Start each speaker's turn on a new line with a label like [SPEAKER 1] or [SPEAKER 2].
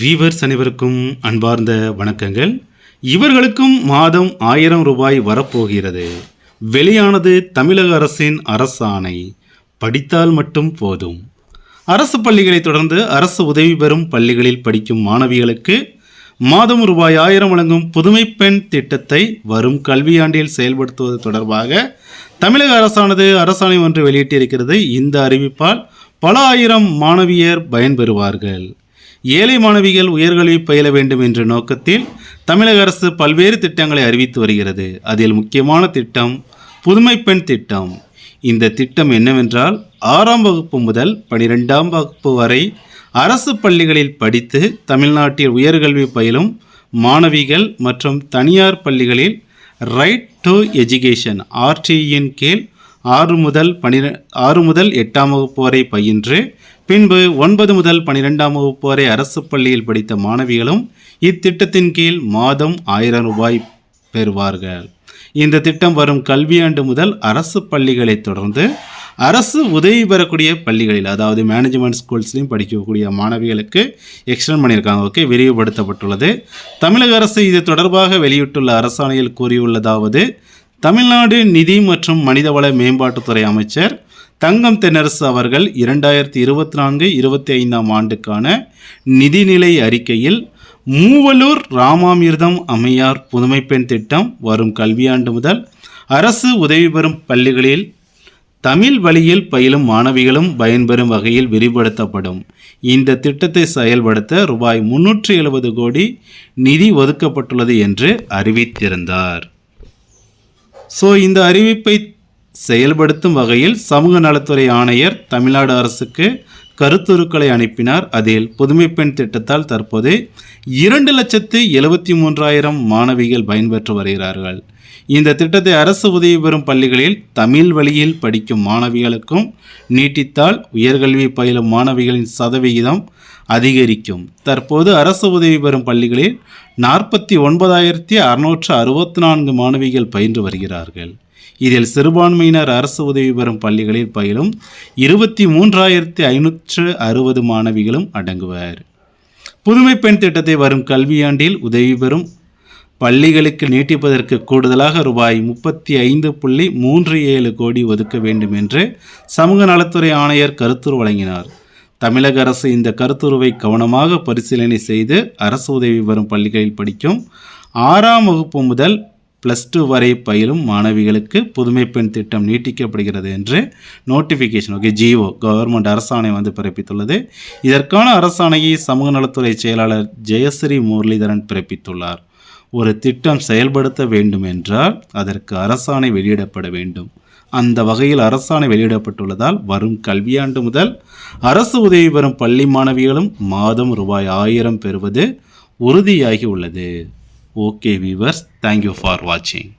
[SPEAKER 1] Viewers அனைவருக்கும் அன்பார்ந்த வணக்கங்கள். இவர்களுக்கும் மாதம் ஆயிரம் ரூபாய் வரப்போகிறது. வெளியானது தமிழக அரசின் அரசாணை. படித்தால் மட்டும் போதும். அரசு பள்ளிகளை தொடர்ந்து அரசு உதவி பெறும் பள்ளிகளில் படிக்கும் மாணவிகளுக்கு மாதம் ரூபாய் ஆயிரம் வழங்கும் புதுமை பெண் திட்டத்தை வரும் கல்வியாண்டில் செயல்படுத்துவது தொடர்பாக தமிழக அரசானது அரசாணை ஒன்று வெளியிட்டிருக்கிறது. இந்த அறிவிப்பால் பல ஆயிரம் மாணவியர் பயன்பெறுவார்கள். ஏழை மாணவிகள் உயர்கல்வி பயில வேண்டும் என்ற நோக்கத்தில் தமிழக அரசு பல்வேறு திட்டங்களை அறிவித்து வருகிறது. அதில் முக்கியமான திட்டம் புதுமை பெண் திட்டம். இந்த திட்டம் என்னவென்றால் ஆறாம் வகுப்பு முதல் பனிரெண்டாம் வகுப்பு வரை அரசு பள்ளிகளில் படித்து தமிழ்நாட்டில் உயர்கல்வி பயிலும் மாணவிகள் மற்றும் தனியார் பள்ளிகளில் ரைட் டு எஜுகேஷன் ஆர்டியின் கீழ் ஆறு முதல் பனிரெ ஆறு முதல் எட்டாம் வகுப்பு வரை பயின்று பின்பு ஒன்பது முதல் பனிரெண்டாம் வகுப்பு வரை அரசு பள்ளியில் படித்த மாணவிகளும் இத்திட்டத்தின் கீழ் மாதம் ஆயிரம் ரூபாய் பெறுவார்கள். இந்த திட்டம் வரும் கல்வியாண்டு முதல் அரசு பள்ளிகளை தொடர்ந்து அரசு உதவி பெறக்கூடிய பள்ளிகளில் அதாவது மேனேஜ்மெண்ட் ஸ்கூல்ஸ்லையும் படிக்கக்கூடிய மாணவிகளுக்கு எக்ஸ்டெண்ட் பண்ணியிருக்காங்க. ஓகே விரிவுபடுத்தப்பட்டுள்ளது. தமிழக அரசு இது தொடர்பாக வெளியிட்டுள்ள அரசாணையில் கூறியுள்ளதாவது தமிழ்நாடு நிதி மற்றும் மனிதவள மேம்பாட்டுத்துறை அமைச்சர் தங்கம் தென்னரசு அவர்கள் இரண்டாயிரத்தி இருபத்தி நான்கு இருபத்தி ஐந்தாம் ஆண்டுக்கான நிதிநிலை அறிக்கையில் மூவலூர் ராமாமிர்தம் அம்மையார் புதுமைப்பெண் திட்டம் வரும் கல்வியாண்டு முதல் அரசு உதவி பெறும் பள்ளிகளில் தமிழ் வழியில் பயிலும் மாணவிகளும் பயன்பெறும் வகையில் விரிவுபடுத்தப்படும். இந்த திட்டத்தை செயல்படுத்த ரூபாய் முன்னூற்றி எழுபது கோடி நிதி ஒதுக்கப்பட்டுள்ளது என்று அறிவித்திருந்தார். ஸோ இந்த அறிவிப்பை செயல்படுத்தும் வகையில் சமூக நலத்துறை ஆணையர் தமிழ்நாடு அரசுக்கு கருத்துருக்களை அனுப்பினார். அதில் புதுமை பெண் திட்டத்தால் தற்போது இரண்டு லட்சத்து எழுபத்தி மூன்றாயிரம் மாணவிகள் பயன்பெற்று வருகிறார்கள். இந்த திட்டத்தை அரசு உதவி பெறும் பள்ளிகளில் தமிழ் வழியில் படிக்கும் மாணவிகளுக்கும் நீட்டித்தால் உயர்கல்வி பயிலும் மாணவிகளின் சதவிகிதம் அதிகரிக்கும். தற்போது அரசு உதவி பெறும் பள்ளிகளில் நாற்பத்தி ஒன்பதாயிரத்தி அறுநூற்று அறுபத்தி நான்கு மாணவிகள் பயின்று வருகிறார்கள். இதில் சிறுபான்மையினர் அரசு உதவி பெறும் பள்ளிகளில் பயிலும் இருபத்தி மூன்றாயிரத்தி ஐநூற்று அறுபது மாணவிகளும் அடங்குவர். புதுமை பெண் திட்டத்தை வரும் கல்வியாண்டில் உதவி பெறும் பள்ளிகளுக்கு நீட்டிப்பதற்கு கூடுதலாக ரூபாய் முப்பத்தி ஐந்து புள்ளி மூன்று ஏழு கோடி ஒதுக்க வேண்டும் என்று சமூக நலத்துறை ஆணையர் கருத்துரு வழங்கினார். தமிழக அரசு இந்த கருத்துருவை கவனமாக பரிசீலனை செய்து அரசு உதவி வரும் பள்ளிகளில் படிக்கும் ஆறாம் வகுப்பு முதல் ப்ளஸ் டூ வரை பயிலும் மாணவிகளுக்கு புதுமை பெண் திட்டம் நீட்டிக்கப்படுகிறது என்று நோட்டிஃபிகேஷன் ஓகே ஜிஓ கவர்மெண்ட் அரசாணை வந்து பிறப்பித்துள்ளது. இதற்கான அரசாணையை சமூக நலத்துறை செயலாளர் ஜெயஸ்ரீ முரளிதரன் பிறப்பித்துள்ளார். ஒரு திட்டம் செயல்படுத்த வேண்டும் என்றால் அதற்கு அரசாணை வெளியிடப்பட வேண்டும். அந்த வகையில் அரசாணை வெளியிடப்பட்டுள்ளதால் வரும் கல்வியாண்டு முதல் அரசு உதவி பெறும் பள்ளி மாணவிகளும் மாதம் ரூபாய் ஆயிரம் பெறுவது உறுதியாகி உள்ளது. ஓகே வீவர்ஸ் தேங்க்யூ ஃபார் வாட்சிங்